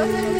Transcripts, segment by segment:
ဒီ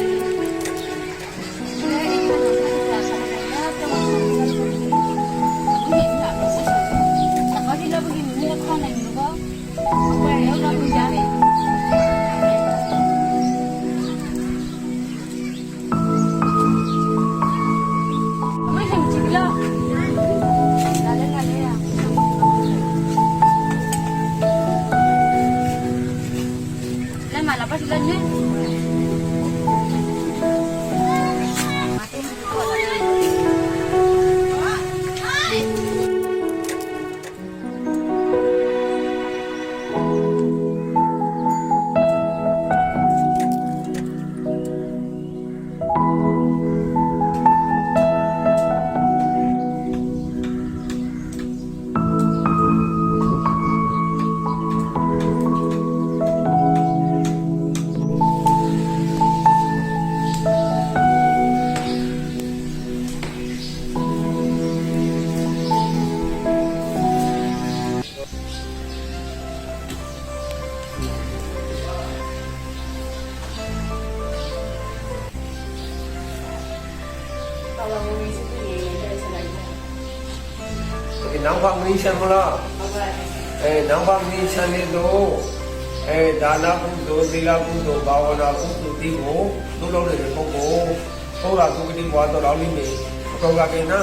နောင်ပါမင်းရှမ်းမလားအဲနောင်ပါမင်းရှမ်းနေတော့အဲဒါနကုသိုလ်သီလကုသိုလ်ဘာဝနာကုသိုလ်ဒီကိုသူ့လုံးတဲ့ပုဂ္ဂိုလ်ဟောတာသူကတိဘွားတော်တော်လေးနေတော့ကကိနာ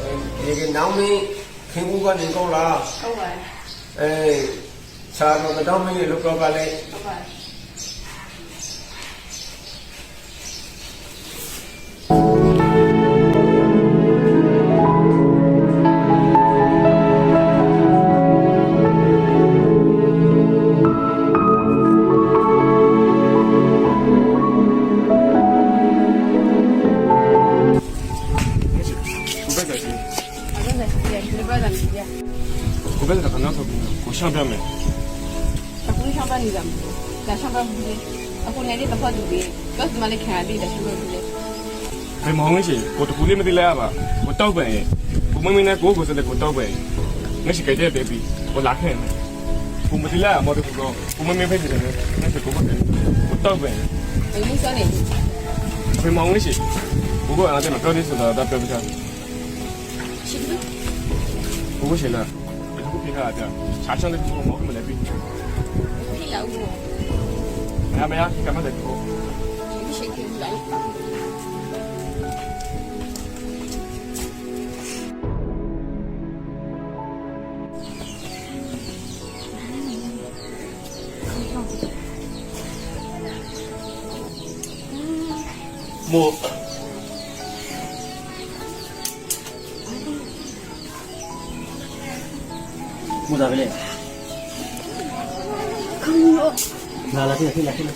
အဲဒီကနောင်မင်းခင်ဘူးကနေတော့လားဟုတ်ပါအဲခြာတော့တော့မင်းရဲ့လောကလည်းဟုတ်ပါကိုဘ ဘူးလေအခုလည်းဒီတော့တူပြီတော့ဒီမှာလည်းခံရသေးတယ်ရှောင်းပါဘူးလေဘယ်မောင်းရှိကိုတကူလေးမသိလဲရပါကိုတောက်ပန်ရဲ့ကိုမင်းမင်းနဲ့ကိုကိုစတဲ့ကိုတောက်ပန်ငါရှိကြတဲ့ဘေဘီကိုလာခဲမယ်ကိုမသိလဲမော်တူကိုကိုမင်းမင်းဖိတ်တယ်ငါရှိကိုမတယ်ကိုတောက်ပန်ဘယ်လိုစနေဘယ်မောင်းရှိကိုကိုအားတယ်မပြောသေးဆိုတာတော့ပြောပြချင်ရှိတယ်ကိုကိုရှိလားဘယ်ကိုပြခါကြချာချန်တဲ့ကိုမောင်းမလဲပြီဖြစ်လာဦး ငါမရကမတဲ့ကိုဒီရှိတယ် လာမို့မူတာပဲလေလာလာပြေးပြေးလာပြေး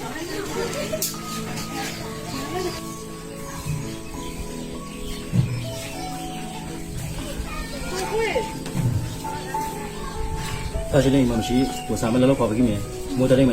တော်ချင်နေမှမရှိကိုစာမလောလောခေါ်ပြီးမြင်မိုးတရိ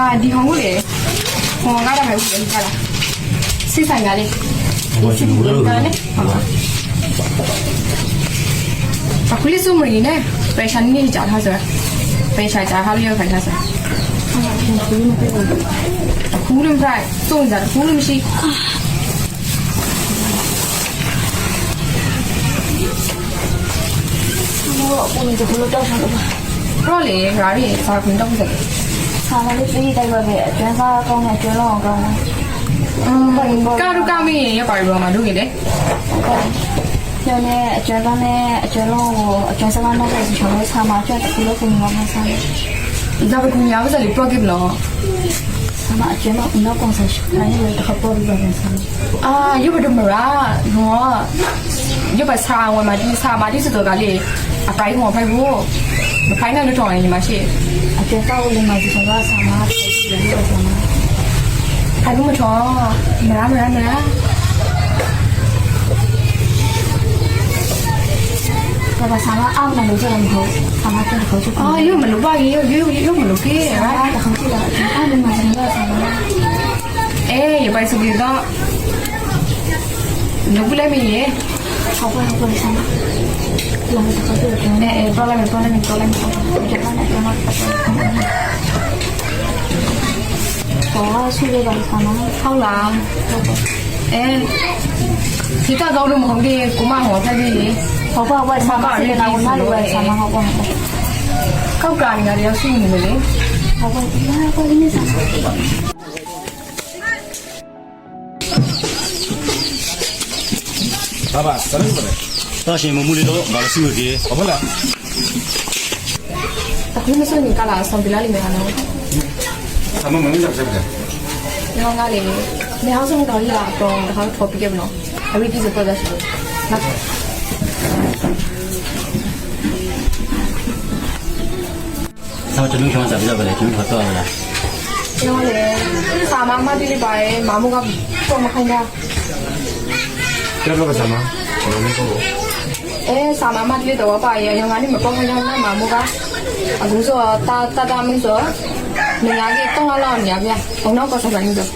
Ya di hongu le. Hongu gara mai uke kala. Sai san gale. Isi gale. Pakuli su mri ne. Pesan ni jar ha sa. Pesan jar ha liyo kan ha sa. Kulum rai. Tun jar kulum shi. Kalau aku minta bulu tahu sama. Kalau le, hari ini saya minta bulu tahu. ဆာမလေးပြေးတိုက်ပါပဲအတွင်းစားကောင်းတယ်ကျွန်းလုံးအောင်ကောင်းတယ်ကာရုကမင်းရဲ့ပါရီဘောမှာလုပ်နေတယ်ကျောင်းနဲ့အကျောင်းသားနဲ့အကျောင်းလုံးကိုအကျောင်းသားနဲ့လိုက်ပြီးကျွန်တော်ဆာမကျွတ်ကူလို့ကူညီမှာဆာ။ဒါပေမဲ့ညာဝစလေး project လော။ဆာမအကျောင်းတော့ no concession နိုင်ရတဲ့ခပေါ်ပြီးပါမယ်ဆာ။အာယူဘဒမရာငေါယူဘဆာဝမှာဒီဆာမဒီစတော့ကလေးအတိုင်းဟောဖိုက်ဖို့ မဖိုင်နဲ့လွတ်တော်ရင်ဒီမှာရှိအကျွမ်းတော့လည်းမဒီဆောင်ကဆာမဆက်ပြီးတယ်ဆာမဖိုင်ဘူးမတော်မရမရမရဘာသာဆာမအောက်မှာလို့ကြောက်မဟုတ်ဆာမပြန်ခေါ်ချုပ်အာရုပ်မလို့ပါရေရုပ်ရုပ်ရုပ်မလို့ကေးအာတခေါင်းကြည့်လာအဲ့ဒီမှာကျွန်တော်ဆာမအေးရပိုင်စပြီးတော့နုပ်လိုက်မရေဟောပေါ်ဟောပေါ်ဆာမ လာတခေါ်ချုပ်တယ်အဲ problem problem problem ကျန်တဲ့ကျွန်တော်တော့ဆွေးရပါဆာမဟုတ်လားအဲဒီကတော့လို့မဟုတ်ဒီကိုမဟောဆက်ပြီးဟောပေါ်ဝတ်ဆာမပြေလာဝင်လာလို့ဆာ မဟောပေါ်ကောက်ကနေတာတွေရှိနေတယ်လေဟောပေါ်ဒီမှာပေါ်နေဆာမဘာဘာစတယ်ဘာလဲတော့ရှင်မမူလေးတော့ငါလည်းစီဝကြီးဟုတ်လားအခုမစွနေကလာဆောင်ပြလာလိမ့်မယ်နော်ဆမ်မမင်းကြောက်စက်တယ်။ဒီဟောင်းကလေနေအောင်ဆုံးတော်ကြီးလာတော့တခါထော်ပြီးကြမလို့။ every piece of product လို့။နောက်ဆောင်းတလုံးချောင်းစားပြတော့လေကျွန်တော်တော့လာဒီဟောင်းလေစာမမတိလေးပါရဲ့မမကပေါ်မခိုင်းတာကျတော့ဆမ်မဘယ်လိုလဲကို။ အဲစာမမတိလေးတော့ပါရဲ့ရောင်ကနေမပေါ်ခိုင်းတာမမကအခုဆိုတာတာတာမင်းဆိုနေရာကြီးတော့လောက်နေရဗျ။ဘုံတော့ကောဆက်ပါနေတော့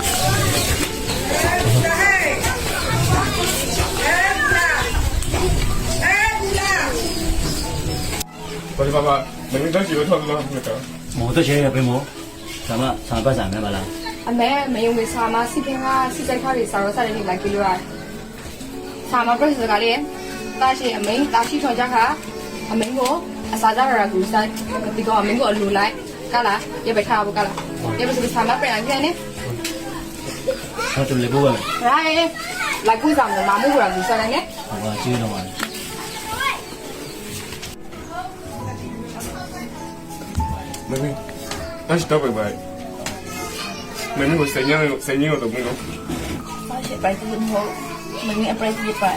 ဘာဘာဘာမင်းတော့ရှိရတော့လို့မတော်မောတော့ချေရပဲမောဆာမဆာပတ်ဆာမဲပါလားအမေမယုံမေစာမစီပင်ကစီစိုက်ခါလေးစာရောစားလေးလိုက်ကြည့်လို့ရတယ်။စာမ process ကလေ တာရှိအမိန်တာရှိထော်ကြခါအမိန်ကိုအစာကြရတာကူဆိုင်ဒီကအမိန်ကိုအလိုလိုလိုက်ကလာရပဲထားဘူးကလာရပဲဆိုစာမပြန်ပြန်နေဆောင်းတလေးပေါ်ပါမယ်ရိုင်းလိုက်ကူဆောင်မမှုကကူဆိုင်နေဟောပါကြည့်တော့ပါမင်းတော့ရှိတော့ပဲဘာမင်းကိုစနေရစနေရတော့မင်းဘာရှိပိုက်တူမဟုတ်မင်းအပရက်ပြပါ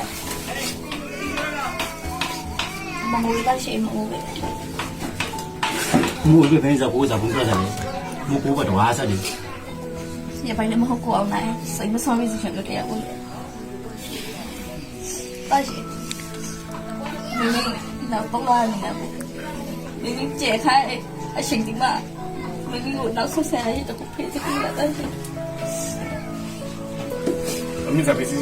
မမဝိပါရှိမဟုတ်ပဲမူရပဲစားဖို့စားဖို့စားတယ်မူကိုကတော့အားစားတယ်ရပိုင်လည်းမဟုတ်ကိုအောင်နိုင်စိတ်မဆောင်ရစီချင်လို့တရားဝင်ဘာရှိမင်းတော့ပေါ်လာနေတာပေါ့မင်းကျဲခိုင်းအချိန်ဒီမှာမင်းကိုနောက်ဆက်ဆံရတဲ့ကိုဖေးချင်တာတည်းအမေစားပေးစီ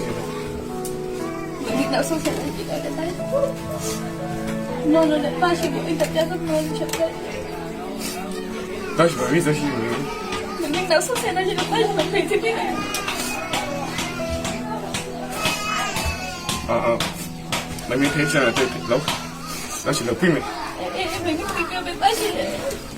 Hindi na sa sana hindi na tayo. No, no, no, pasi mo, ito kaya sa mga siya. တော့ရှိပါပြီဆိုရှိပြီ Hindi na sa sana hindi na tayo sa principio. အာအာမင်းထိချာတဲ့လောက်တော့ရှိလို့ပြင်မယ် Eh, eh, may mga may pasi. ဤ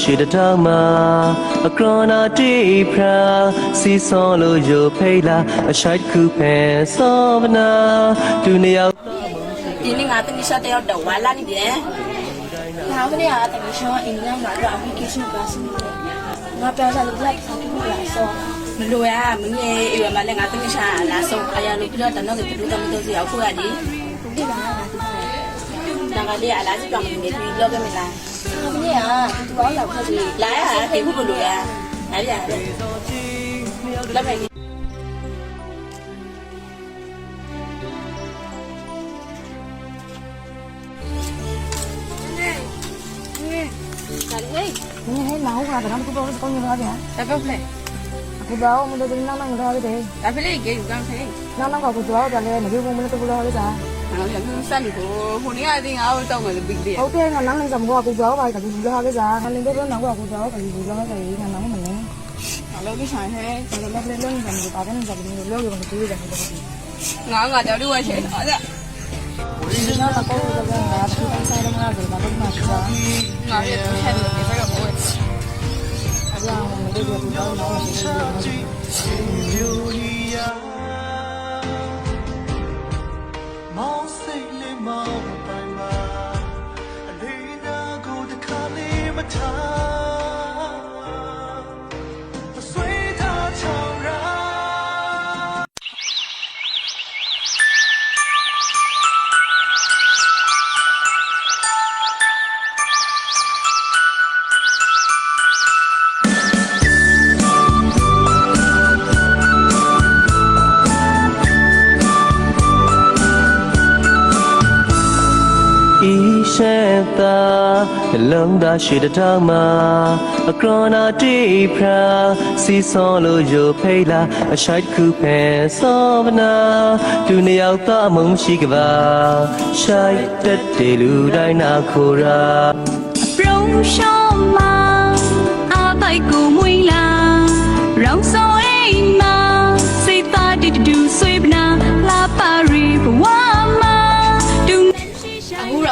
ရှိတထောင်မှာအကရောနာတိဖရာစီဆောလို့ယိုဖိလာအရှိုက်ခုဖဲစောဗနာဒုနီယောဒီနေ့ငါတနည်းရှော့တယောက်တော့ဝါလာနေတယ်။ငါမနေ့ကတနည်းရှော့အင်္ဂလိပ်မှာတော့ application ပါစနေတယ်။ငါပြောစားလို့လိုက်ဆောင်ပြီးလာဆော့မလို့ရမင်းရဲ့အိမ်မှာလည်းငါတမချာလာဆုံးအရာလို့ပြတော့တတော့တူတူတမတူစီအခုရဒီ။ဒီကငါကဒီကတန်ကလေးအလားကြီးကောင်နေပြီးလောက်ခဲ့မလား lái hả thì không được à hả dạ lớp này Ini mau apa? Kamu tuh baru sekolah nyoba ya? Tapi boleh. Aku bawa mau datang nama nggak tahu deh. Tapi lagi juga nggak sih. Nama nggak aku jual, jadi nggak mau nó tuh pulau lagi sah. နောက်ပြန်သူဆက်နေကိုဟိုနေ့ကအတင်းငါ့ကိုတောက်မယ်လို့ပြီးတယ်ဟုတ်တယ်ငါနောက်လည်းစမကောကူပြောပါကကူလာခဲ့စားငါလည်းတော့နောက်ကူပြောပါကကူလာခဲ့ရေးငါနောက်မနေနောက်လည်းဆိုင်ဟဲ့ငါလည်းလည်းလုံးနေတယ်ဘာပဲနေကြတယ်လို့လို့ကိုကြည့်ရတယ်ငါငါကြောက်လို့ရှိတယ်အဲ့ဒါဒီနောက်တော့ကိုယ်ကလည်းငါသူအဆိုင်လုံးလာတယ်ဘာလို့မှမပြောငါရဲ့သူချက်လို့ဒီဘက်ကပေါ်အဲ့ဒါကမလို့ပြောတော့တော့ ရှက်တာလုံးသာရှိတထောင်မှာအကရနာတိဖရာစီဆောလို့ယိုဖိလာအရှိုက်ခုဖဲဆောဗနာသူနှစ်ယောက်သာမုံရှိကပါရှိုက်တက်တယ်လူတိုင်းနာခိုရာပြုံးရှောင်းမှာအပိုက်ကူ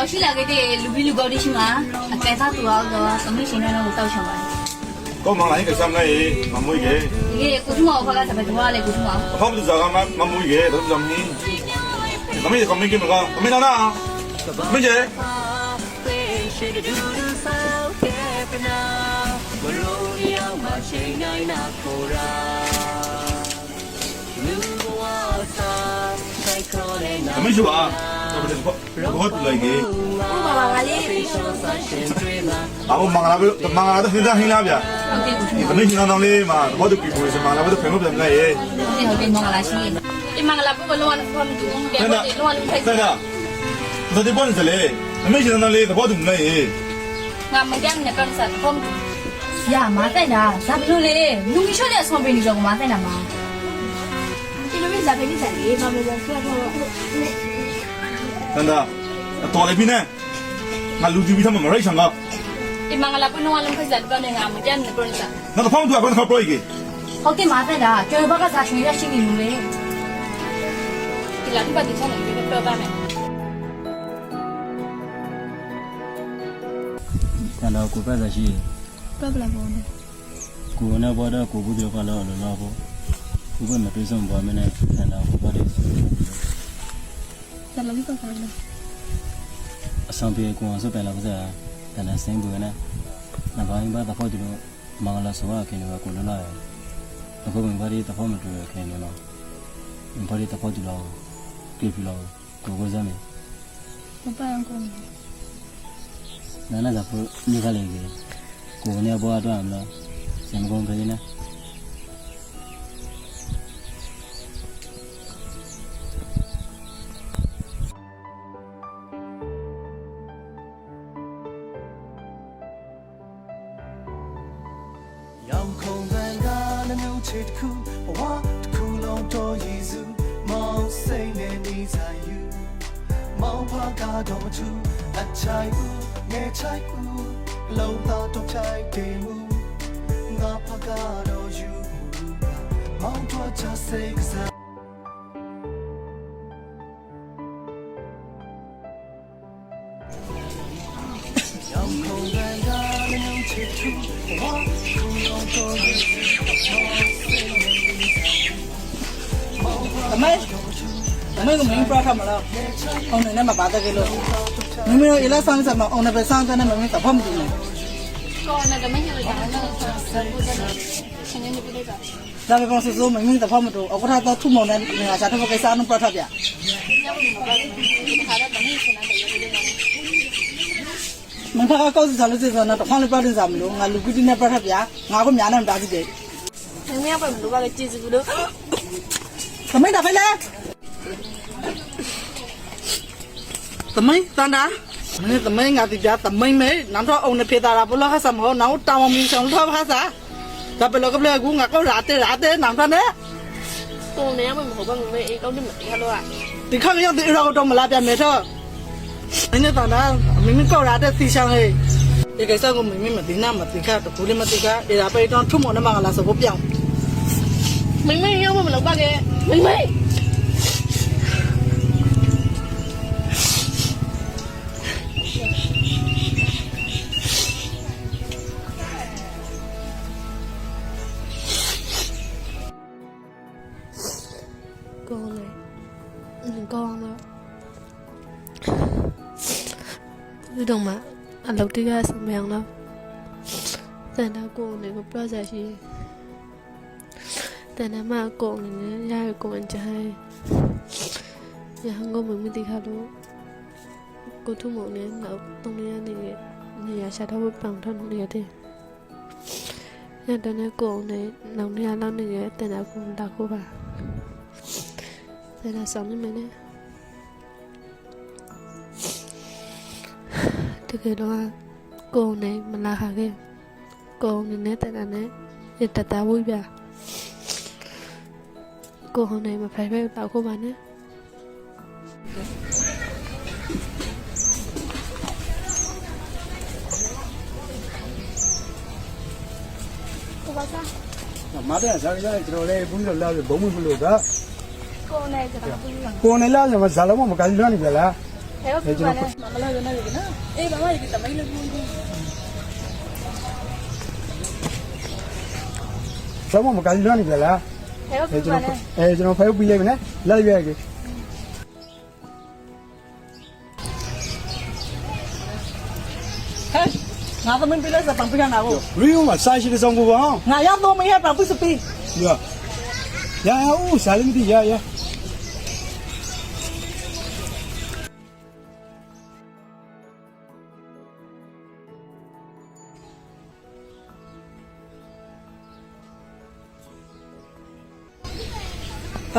တော့ရှိလာခဲ့တဲ့လူပြီးလူကောက်တိရှိမှာအကဲသားသူအောင်တော့သမီးရှင်နဲ့တော့တောက်ချင်ပါတယ်ကောမလိုက်ကစမ်းလိုက်မမွေးကေဒီကကိုထုမောဖကစပယ်တော့လေကိုထုမောဘာမှမစားကမမွေးကေတော့ဇမင်းမမေကမင်းကမကမင်းနာနာမင်းကျေမင်းရှိပါဘာဘာလိုက်ကေဟုတ်ပါပါငါလေး ဟုတ်အမမင်္ဂလာပဲမင်္ဂလာတော့ဟင်းသားဟင်းလားဗျာကဲ့ကိုထုဒီမောသမီးရှင်တော်လေးမှာဘာတို့ပြည်ပေါ်စမလာဘာတို့ဖင်မပြန်လိုက်ရေဟုတ်ကဲ့ဟုတ်ကဲ့မင်္ဂလာရှိဒီမင်္ဂလာပုဂ္ဂိုလ်လုံးဝဖမ်းတူကဲ့ကိုလုံးဝလုံးထိုက်ဆရာဒါဒီပေါ်နေလေသမီးရှင်တော်လေးဘာတို့မလဲရေငါမကြမ်းနဲ့ကန်ဆတ်ဖုန်းတူရမတဲ့လားဇာဘလို့လေလူမရှိတဲ့ဆွန်ပင်းကြီးကမတဲ့လားမဒီလိုမျိုးဇာပင်းစံလေးမမလို့ဆွဲတော့ တန်တာတော်လေးပြနေငါလူကြီးပြီးသမှာမရိုက်ဆောင်ကဒီမင်္ဂလာပုဂ္ဂိုလ်လုံးဝလုံးဖိုက်စတ်တော့ငါမကြမ်းနဲ့ကန်ဆတ်နောက်ဖောင်းသူကဘာခေါ်ပရိုက်ကေဟုတ်တယ်မတဲ့လားကျော်ဘကစားချွေရရှိနေလို့လေဒီလာဒီပတ်ဒီချန်နေပြီးတော့ပါမယ်တန်တော့ကိုပဲစားရှိတော့ဘလာဘောနဲ့ကိုနဲ့ဘောတော့ကိုဘူးတွေကတော့လောလောပေါ့ကိုပဲမတွေ့ဆုံးပါမနဲ့တန်တော့ကိုပါတ ယ်ဇာလလီကစားလို့အဆောင်ပြေကိုအောင်စပယ်လာပါစားတန်တဲ့စင်းဘူးနဲ့နဘာရင်ဘာတဖို့ဒီလိုမင်္ဂလာဆောခင်တော့ကိုလောလာအခုမဘာဒီတဖို့မတွေ့ခင်နော်ဘာဒီတဖို့ဒီလောပြေပြီလောကိုကိုစမ်းမပိုင်အောင်ကိုနာနာကဖို့ညခလေးကြီးကိုနဲ့ဘောတော့အမလားစံကုန်ခင်းနေ ဦးငယ်ချိုက်ဦးလုံးသားတော့ချိုက်တယ်မူငါဖာကတော့ယူမောင်တော့ချစိတ်ကစားရောင်ခုံပန်ကနှမျိုးချစ်တစ်ခု ဘဝတစ်ခုလုံးတော်ရည်စုအမေအမေကမင်းပြထားမလားအောင်နေမှာပါတဲ့ကလို့မမေတို့အလားဆောင်စမအောင်နေပဲဆောင်တဲ့မမေကဖမ်းမလို့ကောနာကမင်းရဲ့ကောင်တော့ဆက်ဖို့တယ်ရှင်နေပြီတော့ဒါပေမဲ့ဆိုဆိုမမေကဖမ်းမလို့အခုထားတော့ထုံမော င်းနေငါစားတော့ကိစ္စနုပြထားပြညောင်းနေမှာဒီခါတော့တမီးရှင်နေတယ်ရေရေမဖာကောက်စားလို့စေစတော့ခေါင်းလေးပြတင်စားမလို့ငါလူကူတီနဲ့ပြထားပြငါကမြားနေတာကြည့်တယ်မင်းကပဲဘလို့ပါကြည့်စဘူးလို့သမင်းတာဖိလေသမင်းတန်တာမင်းသမင်းငါတိပြသမင်းမဲနောက်တော့အောင်နေဖေးတာဘလို့ဟာစမောနောက်တောင်းမီဆောင်တော့ဟာစားဒါဘလို့ကဘလို့ကူငါကောရာတဲရာတဲနောက်တော့နဲ့ပုံနေမှာမဟုတ်ပါဘူးမေအေးကောင်းတယ်မတရားလို့อ่ะဒီခါရောက်ဒီရောတော့မလာပြန်မယ်တော့အင်းတန်တာမင်းမကောက်ရတဲ့တီချန်ဟဲ့ဒီကိစ္စကိုမင်းမသိနာမသိခါတကူလေးမသိခါအဲ့ဒါပဲတော့ထုံမနဲ့မကလာစဖို့ပြောင်းမင်းမရောက်မလို့ပါကဲမ ဒီတော့မှအလုပ်တကဆမအောင်တော့တန်တာကိုနေကို process ရှိတန်တာမကိုနေနေရရကိုအကြိုင်ရဟန်းကိုမမတိခါလို့ကိုထုံမနေတော့တုံးရနေနေရရှာတော့ပန်ထောင်းနေရတယ်ရတဲ့ကိုနေနောက်နေရလောက်နေရတန်တာကိုလာကိုပါ Thế là sống như mày nè Từ cái đó Cô này mà là hả kìa Cô này nè tại là nè Thì ta ta vui bia Cô hôm nay mà phải phải tạo cô bà nè မားတဲ့ဇာတ်ရတယ်ကျွန်တော်လည်းဘုန်းကြီးတို့လာပြီးဘုံမလို့ကကိုနဲ့ကျွ န်တော်ပြီးပါကိုယ်နဲ့လာဆိုမှဇာလုံးမကကြည့်လို့နေကြလားဟဲ့ပြီးပါနဲ့မလာရနေပြီနော်အေးဘာမှဒီတမိုင်းလို့ဘူးဇာမမကကြည့်လို့နေကြ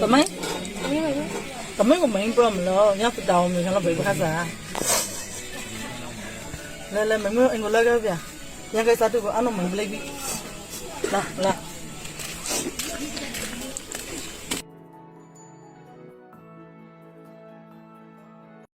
သမင်းသမင်းကမင်းပြောမလို့ညဖတောင်းမြေကျွန်တော်ဘယ်ခါစားလဲလဲမင်းအင်္ဂလိပ်ကပြရ